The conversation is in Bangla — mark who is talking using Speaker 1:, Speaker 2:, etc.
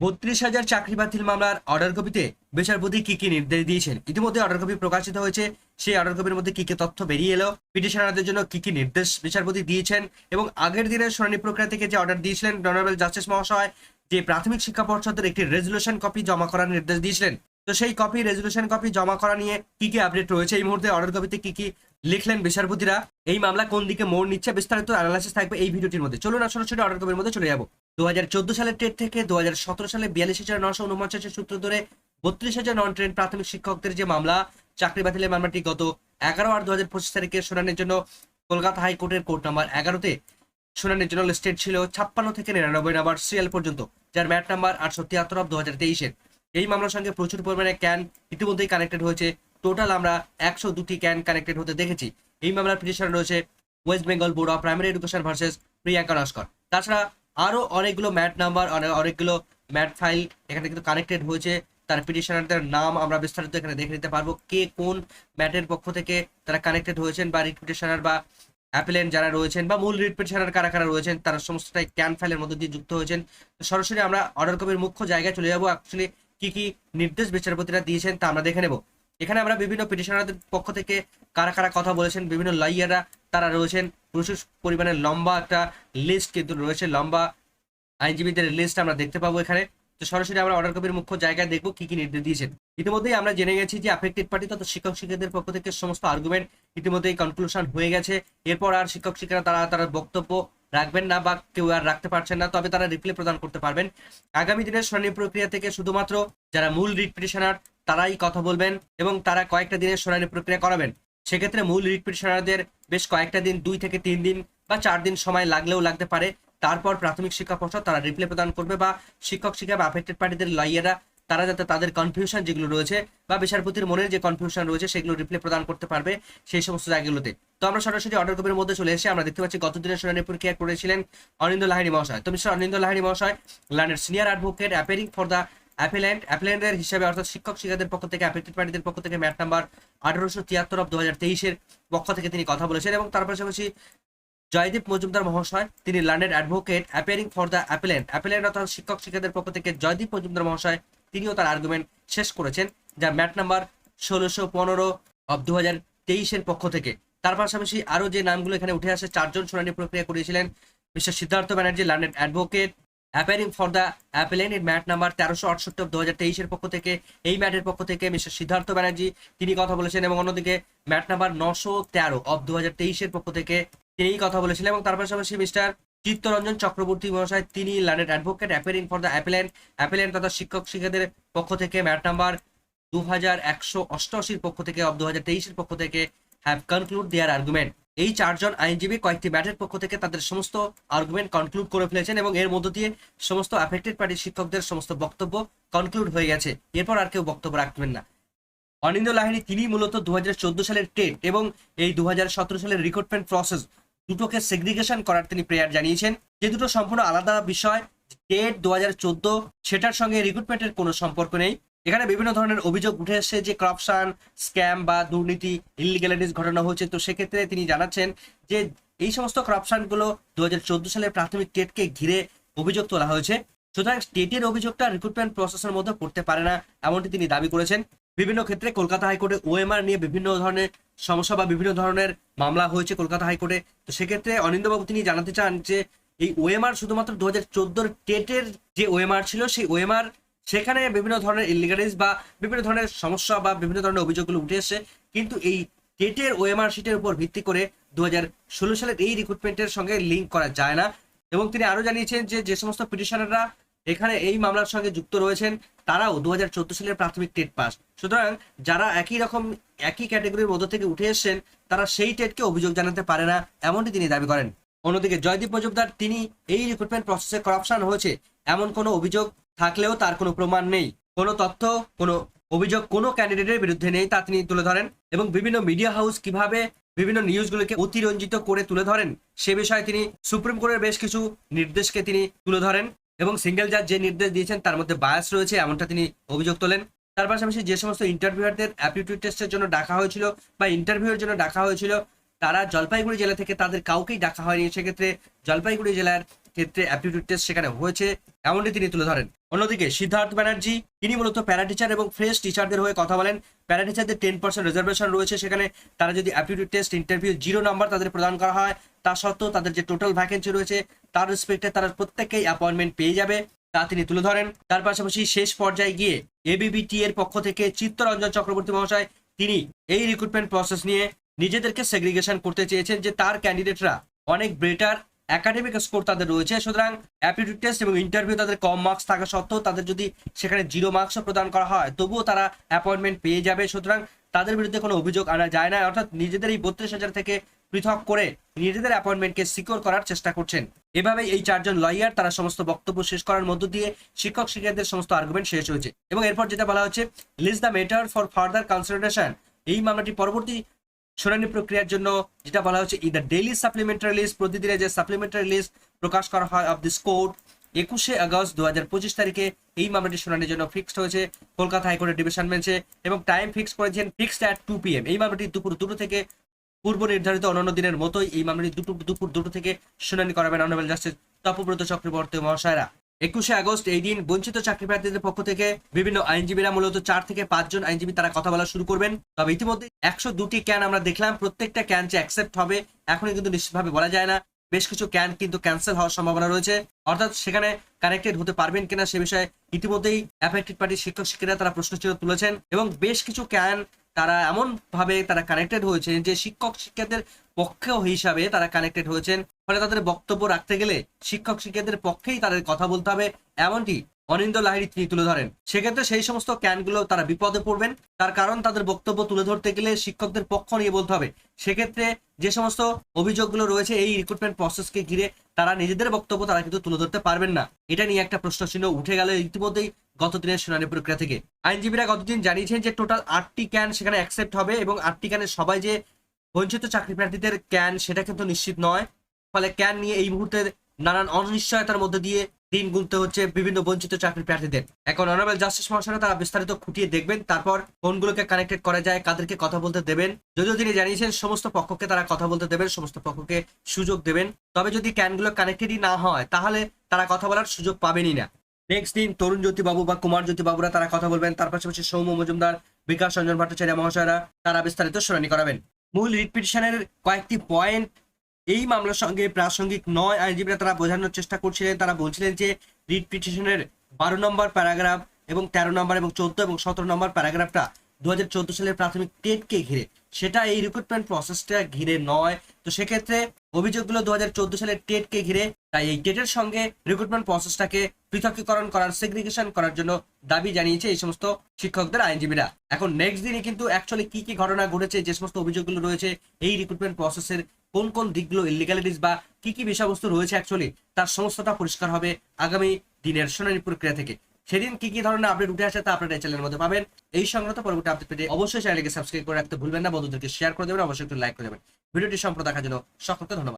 Speaker 1: বত্রিশ হাজার চাকরি বাতিল মামলার অর্ডার কপিতে বিচারপতি কি কি নির্দেশ দিয়েছেন? ইতিমধ্যে অর্ডার কপি প্রকাশিত হয়েছে। সেই অর্ডার কপির মধ্যে কি কি তথ্য বেরিয়ে এলো? পিটিশনারদের জন্য কি কি নির্দেশ বিচারপতি দিয়েছেন? এবং আগের দিনের শুনানি প্রক্রিয়া থেকে যে অর্ডার দিয়েছিলেন অনারেবল জাস্টিস মহাশয় যে প্রাথমিক শিক্ষা পর্ষদের একটি রেজলিউশন কপি জমা করার নির্দেশ দিয়েছিলেন। তো সেই কপি রেজলিউশন কপি জমা করা নিয়ে কি কি আপডেট রয়েছে? এই মুহূর্তে অর্ডার কপিতে কি কি লিখলেন বিচারপতিরা এই মামলা কোন দিকে মোড় নিচ্ছে? বিস্তারিত অ্যানালাইসিস থাকবে এই ভিডিওটির মধ্যে। চলুন সরাসরি অর্ডার কপির মধ্যে চলে যাব। দু হাজার চোদ্দ সালের ট্রেড থেকে দু হাজার সতেরো সালে বিয়াল্লিশ হাজার নশো উনপঞ্চাশের সূত্র ধরে বত্রিশ হাজার নন ট্রেন প্রাথমিক শিক্ষকদের যে মামলা, চাকরি বাতিলের মামলাটি গত এগারো আর দু হাজার পঁচিশ তারিখে শুনানির জন্য কলকাতা হাইকোর্টের কোর্ট নাম্বার এগারোতে শুনানির জন্য লিস্টেড ছিল ছাপ্পান্ন থেকে নিরানব্বই নাম্বার সিরিয়াল পর্যন্ত, যার ম্যাট নাম্বার আটশো তিয়াত্তর অফ দু হাজার তেইশের। এই মামলার সঙ্গে প্রচুর পরিমাণে ক্যান ইতিমধ্যেই কানেক্টেড হয়েছে। টোটাল আমরা একশো দুটি ক্যান কানেক্টেড হতে দেখেছি। এই মামলার পিটিশন রয়েছে West Bengal board of primary education versus Priyanka Naskar তাছাড়া আরও অনেকগুলো ম্যাট নাম্বার অনেকগুলো ম্যাট ফাইল এখানে কিন্তু কানেক্টেড হয়েছে। তার পিটিশনারদের নাম আমরা বিস্তারিত এখানে দেখে নিতে পারব কে কোন ম্যাটের পক্ষ থেকে তারা কানেক্টেড হয়েছেন বা রিট পিটিশনার বা অ্যাপেলেন্ট যারা রয়েছেন বা মূল রিট পিটিশনার কারা কারা রয়েছেন তারা সমস্তটাই ক্যান ফাইলের মধ্যে দিয়ে যুক্ত হয়েছেন। সরাসরি আমরা অর্ডার কপির মুখ্য জায়গায় চলে যাব। অ্যাকচুয়ালি কি কি নির্দেশ বিচারপতিরা দিয়েছেন তা আমরা দেখে নেব। এখানে আমরা বিভিন্ন পিটিশনারদের পক্ষ থেকে কারা কারা কথা বলেছেন, বিভিন্ন লয়াররা তারা রয়েছেন। প্রচুর পরিমাণে লম্বা একটা লিস্ট কিন্তু রয়েছে। লম্বা আইনজীবীদের লিস্ট আমরা দেখতে পাবো এখানে। তো সরাসরি আমরা অর্ডার কপির মুখ্য জায়গায় দেখব কি কি নির্দেশ দিয়েছেন। ইতিমধ্যেই আমরা জেনে গেছি যে অ্যাফেক্টেড পার্টি তথা শিক্ষক শিক্ষকদের পক্ষ থেকে সমস্ত আর্গুমেন্ট ইতিমধ্যেই কনক্লুশন হয়ে গেছে। এরপর আর শিক্ষক শিক্ষকরা তারা তারা বক্তব্য রাখবেন না বা কেউ আর রাখতে পারছেন না, তবে তারা রিপ্লাই প্রদান করতে পারবেন। আগামী দিনের শুনানি প্রক্রিয়া থেকে শুধুমাত্র যারা মূল রিট পিটিশনার তারাই কথা বলবেন এবং তারা কয়েকটা দিনের শুনানি প্রক্রিয়া করাবেন। সেক্ষেত্রে মূল রিট পিটিশনারদের বেশ কয়েকটা দিন, দুই থেকে তিন দিন বা চার দিন সময় লাগলেও লাগতে পারে। তারপর প্রাথমিক শিক্ষা পর্ষদ তারা রিপ্লাই প্রদান করবে বা শিক্ষক, শিক্ষা বা অ্যাফেক্টেড পার্টিদের লয়াররা তারা যাতে তাদের কনফিউশন যেগুলো রয়েছে বা বিচারপতির মনের যে কনফিউশন রয়েছে সেগুলো রিপ্লাই প্রদান করতে পারবে সেই সমস্ত জায়গাগুলোতে। তো আমরা সরাসরি অর্ডার কপির মধ্যে চলে এসে আমরা দেখতে পাচ্ছি গত দিনের শুনানি প্রক্রিয়া করেছিলেন? অনিন্দ লাহিনী মহাশয়। তো মিস্টার অনিন্দ লাহিনী মহাশয় ল্যান্ডের senior advocate appearing for the appellant অ্যাপেল্যান্ডের হিসাবে অর্থাৎ শিক্ষক শিক্ষাদের পক্ষ থেকে অ্যাফেক্টেড পার্টিদের পক্ষ থেকে ম্যাট নাম্বার আঠারোশো তিয়াত্তর অফ দু হাজার তেইশের পক্ষ থেকে তিনি কথা বলেছেন এবং তার পাশাপাশি জয়দীপ মজুমদার মহাশয়, তিনি London advocate appearing for the appellant appellant অর্থাৎ শিক্ষক শিক্ষকদের পক্ষ থেকে জয়দীপ মজুমদার মহাশয়, তিনিও তার আর্গুমেন্ট শেষ করেছেন, যা ম্যাট নাম্বার ষোলোশো পনেরো অব দু হাজার তেইশের পক্ষ থেকে। তার পাশাপাশি আরও যে নামগুলো এখানে উঠে আসে, চারজন শুনানি প্রক্রিয়া করেছিলেন mister Siddhartha Banerjee London advocate appearing for the appellant এর ম্যাট নাম্বার তেরোশো আটষট্টি, দু হাজার তেইশের পক্ষ থেকে, এই ম্যাটের পক্ষ থেকে মিস্টার সিদ্ধার্থ ব্যানার্জি, তিনি কথা বলেছেন এবং অন্যদিকে ম্যাট নাম্বার নশো তেরো অব দু হাজার তেইশের পক্ষ থেকে তিনি কথা বলেছিলেন এবং তার পাশাপাশি মিস্টার চিত্তরঞ্জন চক্রবর্তী মহাশয়, তিনি landed advocate appearing for the appellant appellant তথা শিক্ষক শিক্ষকদের পক্ষ থেকে ম্যাট নাম্বার দু হাজার একশো অষ্টআশির পক্ষ থেকে অব দু হাজার তেইশের পক্ষ থেকে হ্যাভ কনক্লুড দেয়ার আর্গুমেন্ট এই চারজন আইনজীবী কয়েকটি ম্যাটের পক্ষ থেকে তাদের সমস্ত আর্গুমেন্ট কনক্লুড করে ফেলেছেন এবং এর মধ্য দিয়ে সমস্ত অ্যাফেক্টেড পার্টির শিক্ষকদের সমস্ত বক্তব্য কনক্লুড হয়ে গেছে। এরপর আর কেউ বক্তব্য রাখবেন না। অনিন্দ লাহিনী তিনি মূলত দু হাজার চোদ্দ সালের টেট এবং এই দু হাজার সতেরো সালের রিক্রুটমেন্ট প্রসেস দুটোকে সেগ্রিগেশন করার তিনি প্রেয়ার জানিয়েছেন। যে দুটো সম্পূর্ণ আলাদা বিষয়, টেট দু হাজার চোদ্দ, সেটার সঙ্গে রিক্রুটমেন্টের কোনো সম্পর্ক নেই। এখানে বিভিন্ন ধরনের অভিযোগ উঠে এসেছে যে করাপশন স্ক্যাম বা দুর্নীতি ইলিগ্যালিটিস ঘটানো হয়েছে তো সেক্ষেত্রে তিনি জানাচ্ছেন যে এই সমস্ত করাপশনগুলো দু সালের প্রাথমিক টেটকে ঘিরে অভিযোগ তোলা হয়েছে। সুতরাং স্টেটের অভিযোগটা রিক্রুটমেন্ট প্রসেসের মধ্যে পড়তে পারে না, এমনটি তিনি দাবি করেছেন। বিভিন্ন ক্ষেত্রে কলকাতা হাইকোর্টে ওএমআর নিয়ে বিভিন্ন ধরনের সমস্যা বা বিভিন্ন ধরনের মামলা হয়েছে কলকাতা হাইকোর্টে। তো সেক্ষেত্রে অনিন্দবাবু তিনি জানাতে চান যে এই ওএমআর শুধুমাত্র দু হাজার চোদ্দোর টেটের যে ওএমআর ছিল, সেই ওএমআর সেখানে বিভিন্ন ধরনের ইলিগালিস বা বিভিন্ন ধরনের সমস্যা বা বিভিন্ন ধরনের অভিযোগগুলো উঠে এসেছে কিন্তু এই টেটের ওএমআর শিটের উপর ভিত্তি করে দু হাজার ষোলো সালের এই রিক্রুটমেন্টের সঙ্গে লিঙ্ক করা যায় না। এবং তিনি আরও জানিয়েছেন যে যে সমস্ত পিটিশনাররা এখানে এই মামলার সঙ্গে যুক্ত রয়েছেন, তারাও দু হাজার চোদ্দ সালের প্রাথমিক টেট পাস সুতরাং যারা একই রকম, একই ক্যাটাগরির মধ্য থেকে উঠে এসেছেন, তারা সেই টেটকে অভিযোগ জানাতে পারে না, এমনটি তিনি দাবি করেন। অন্যদিকে জয়দীপ মজুমদার, তিনি এই রিক্রুটমেন্ট প্রসেসে করাপশন হয়েছে, এমন কোনো অভিযোগ থাকলেও তার কোনো প্রমাণ নেই। কোনো তথ্য, কোনো অভিযোগ কোনো ক্যান্ডিডেটের বিরুদ্ধে নেই তা তিনি তুলে ধরেন এবং বিভিন্ন মিডিয়া হাউস কীভাবে বিভিন্ন নিউজগুলোকে অতিরঞ্জিত করে তুলে ধরেন সে বিষয়ে তিনি সুপ্রিম কোর্টের বেশ কিছু নির্দেশকে তিনি তুলে ধরেন এবং সিঙ্গেল জাজ যে নির্দেশ দিয়েছেন তার মধ্যে বায়াস রয়েছে এমনটা তিনি অভিযোগ তোলেন। তার পাশাপাশি যে সমস্ত ইন্টারভিউয়ারদের অ্যাপটিটিউড টেস্টের জন্য ডাকা হয়েছিল বা ইন্টারভিউয়ের জন্য ডাকা হয়েছিল, তারা জলপাইগুড়ি জেলা থেকে তাদের কাউকেই ডাকা হয়নি। সেক্ষেত্রে জলপাইগুড়ি জেলার ক্ষেত্রে অ্যাপটিটিউড টেস্ট সেখানে হয়েছে এমনটি তিনি তুলে ধরেন। অন্যদিকে সিদ্ধার্থ ব্যানার্জি, তিনি মূলত প্যারা টিচার এবং ফ্রেশ টিচারদের হয়ে কথা বলেন। প্যারা টিচারদের টেন পার্সেন্ট রিজার্ভেশন রয়েছে সেখানে। তারা যদি aptitude test interview zero number তাদের প্রদান করা হয়, তা সত্ত্বেও তাদের যে টোটাল ভ্যাকেন্সি রয়েছে, তার রেসপেক্টে তারা প্রত্যেকেই অ্যাপয়েন্টমেন্ট পেয়ে যাবে, তা তিনি তুলে ধরেন। তার পাশাপাশি শেষ পর্যায়ে গিয়ে এবিবিটি এর পক্ষ থেকে চিত্তরঞ্জন চক্রবর্তী মহাশয়, তিনি এই রিক্রুটমেন্ট প্রসেস নিয়ে নিজেদেরকে সেগ্রিগেশন করতে চেয়েছেন যে তার ক্যান্ডিডেটরা অনেক বেটার একাডেমিক স্কোর তাদের রয়েছে। সুতরাং অ্যাপটিটিউড টেস্ট এবং ইন্টারভিউ তাদের কম মার্কস থাকা সত্ত্বেও তাদের যদি সেখানে জিরো মার্কসও প্রদান করা হয়, তবুও তারা অ্যাপয়েন্টমেন্ট পেয়ে যাবে। সুতরাং তাদের বিরুদ্ধে কোনো অভিযোগ আনা যায় না। অর্থাৎ নিজেদের এই বত্রিশ হাজার থেকে পৃথক করে নিজেদের অ্যাপয়েন্টমেন্টকে সিকিউর করার চেষ্টা করছেন। এভাবে এই চারজন লয়ার তারা সমস্ত বক্তব্য শেষ করার মধ্য দিয়ে শিক্ষক শিক্ষার্থীদের সমস্ত আর্গুমেন্ট শেষ হয়েছে। এবং এরপর যেটা বলা হচ্ছে list the matter for further consideration এই মামলাটি পরবর্তী শুনানি প্রক্রিয়ার জন্য যেটা বলা হচ্ছে in the daily supplementary list প্রতিদিনের যে সাপ্লিমেন্টারি লিস্ট প্রকাশ করা হয় অফ দিস কোর্ট একুশে আগস্ট দু হাজার পঁচিশ তারিখে এই মামলাটি শুনানির জন্য ফিক্সড হয়েছে। কলকাতা হাইকোর্টের ডিভিশন বেঞ্চে এবং টাইম ফিক্স করেছেন ফিক্সড অ্যাট টু পিএম এই মামলাটি দুপুর দুটো থেকে পূর্ব নির্ধারিত অন্যান্য দিনের মতোই এই মামলাটি দুটো দুপুর দুটো থেকে শুনানি করাবেন অনারেবল জাস্টিস তপব্রত চক্রবর্তী মহাশয়রা। একুশে আগস্ট এই দিন বঞ্চিত চাকরি প্রার্থীদের পক্ষ থেকে বিভিন্ন আইনজীবীরা মূলত চার থেকে পাঁচজন আইনজীবী তারা কথা বলা শুরু করবেন। তবে ইতিমধ্যে একশো দুটি ক্যান আমরা দেখলাম। প্রত্যেকটা ক্যান যে অ্যাকসেপ্ট হবে, এখনই কিন্তু নিশ্চিতভাবে বলা যায় না। বেশ কিছু ক্যান কিন্তু ক্যান্সেল হওয়ার সম্ভাবনা রয়েছে। অর্থাৎ সেখানে কানেক্টেড হতে পারবেন কিনা সে বিষয়ে ইতিমধ্যেই অ্যাফেক্টেড পার্টির শিক্ষক শিক্ষিরা তারা প্রশ্ন চিহ্ন তুলেছেন এবং বেশ কিছু ক্যান তারা এমন ভাবে তারা কানেক্টেড হয়েছেন যে শিক্ষক শিক্ষকদের পক্ষেও হিসাবে তারা কানেক্টেড হয়েছেন। ফলে তাদের বক্তব্য রাখতে গেলে শিক্ষক শিক্ষকদের পক্ষেই তাদের কথা বলতে হবে, এমনটি অনিন্দ লাহিড়ি তিনি তুলে ধরেন। সেক্ষেত্রে সেই সমস্ত ক্যানগুলো তারা বিপদে পড়বেন। তার কারণ তাদের বক্তব্য তুলে ধরতে গেলে শিক্ষকদের পক্ষ নিয়ে বলতে হবে। সেক্ষেত্রে যে সমস্ত অভিযোগগুলো রয়েছে এই রিক্রুটমেন্ট প্রসেসকে ঘিরে তারা নিজেদের বক্তব্য তারা কিন্তু তুলে ধরতে পারবেন না। এটা নিয়ে একটা প্রশ্ন চিহ্ন উঠে গেল ইতিমধ্যেই গত দিনের শুনানি প্রক্রিয়া থেকে। আইনজীবীরা গতদিন জানিয়েছেন যে টোটাল আটটি ক্যান সেখানে অ্যাকসেপ্ট হবে এবং আটটি ক্যানের সবাই যে বঞ্চিত চাকরি প্রার্থীদের ক্যান সেটা কিন্তু নিশ্চিত নয়। ফলে ক্যান নিয়ে এই মুহূর্তে নানান অনিশ্চয়তার মধ্যে দিয়ে দিন গুনতে হচ্ছে বিভিন্ন বঞ্চিত চাকরি প্রার্থীদের। এখন অনারেবল জাস্টিস মহাশয় তারা বিস্তারিত খুঁটিয়ে দেখবেন, তারপর কোনগুলোকে কানেক্টেড করা যায়, কাদেরকে কথা বলতে দেবেন। যদিও তিনি জানিয়েছেন সমস্ত পক্ষকে তারা কথা বলতে দেবেন, সমস্ত পক্ষকে সুযোগ দেবেন। তবে যদি ক্যানগুলো কানেক্টেডই না হয়, তাহলে তারা কথা বলার সুযোগ পাবেনই না। নেক্সট দিন তরুণ জ্যোতি বাবু বা কুমার জ্যোতি বাবুরা তারা কথা বলবেন, তার পাশাপাশি সৌম্য মজুমদার, বিকাশ রঞ্জন ভট্টাচার্য মহাশয়রা তারা বিস্তারিত শুনানি করাবেন। মূল রিট পিটিশনের কয়েকটি পয়েন্ট এই মামলার সঙ্গে প্রাসঙ্গিক নয় আইনজীবীরা তারা বোঝানোর চেষ্টা করছিলেন। তারা বলছিলেন যে রিট পিটিশনের বারো নম্বর প্যারাগ্রাফ এবং তেরো নম্বর এবং চোদ্দ এবং সতেরো নম্বর প্যারাগ্রাফটা দু হাজার চোদ্দ সালের প্রাথমিক টেটকে ঘিরে। সেটা এই রিক্রুটমেন্ট প্রসেসটা ঘিরে নয়। তো সেক্ষেত্রে অভিযোগগুলো দু হাজার চোদ্দ সালের টেটকে ঘিরে, তাই এই টেটের সঙ্গে রিক্রুটমেন্ট প্রসেসটাকে পৃথকীকরণ করার সেগ্রিগেশন করার জন্য দাবি জানিয়েছে এই সমস্ত শিক্ষকদের আইনজীবীরা। এখন নেক্সট দিনে কিন্তু অ্যাকচুয়ালি কি কি ঘটনা ঘটেছে, যে সমস্ত অভিযোগগুলো রয়েছে, এই রিক্রুটমেন্ট প্রসেসের কোন কোন দিকগুলো ইলিগ্যালিটিস বা কি কি বিষয়বস্তু রয়েছে অ্যাকচুয়ালি তার সমস্তটা পরিষ্কার হবে আগামী দিনের শুনানি প্রক্রিয়া থেকে। সেদিন কি কি ধরনের আপডেট উঠে আসে তা আপনারা এই চ্যানেলের মধ্যে পাবেন। এই সংক্রান্ত পরবর্তী আপডেট পেতে অবশ্যই চ্যানেলকে সাবস্ক্রাইব করে রাখতে ভুলবেন না। বন্ধুদেরকে শেয়ার করে দেবেন, অবশ্যই একটু লাইক করে দেবেন। ভিডিওটি সম্পূর্ণ দেখার জন্য সকলকে ধন্যবাদ।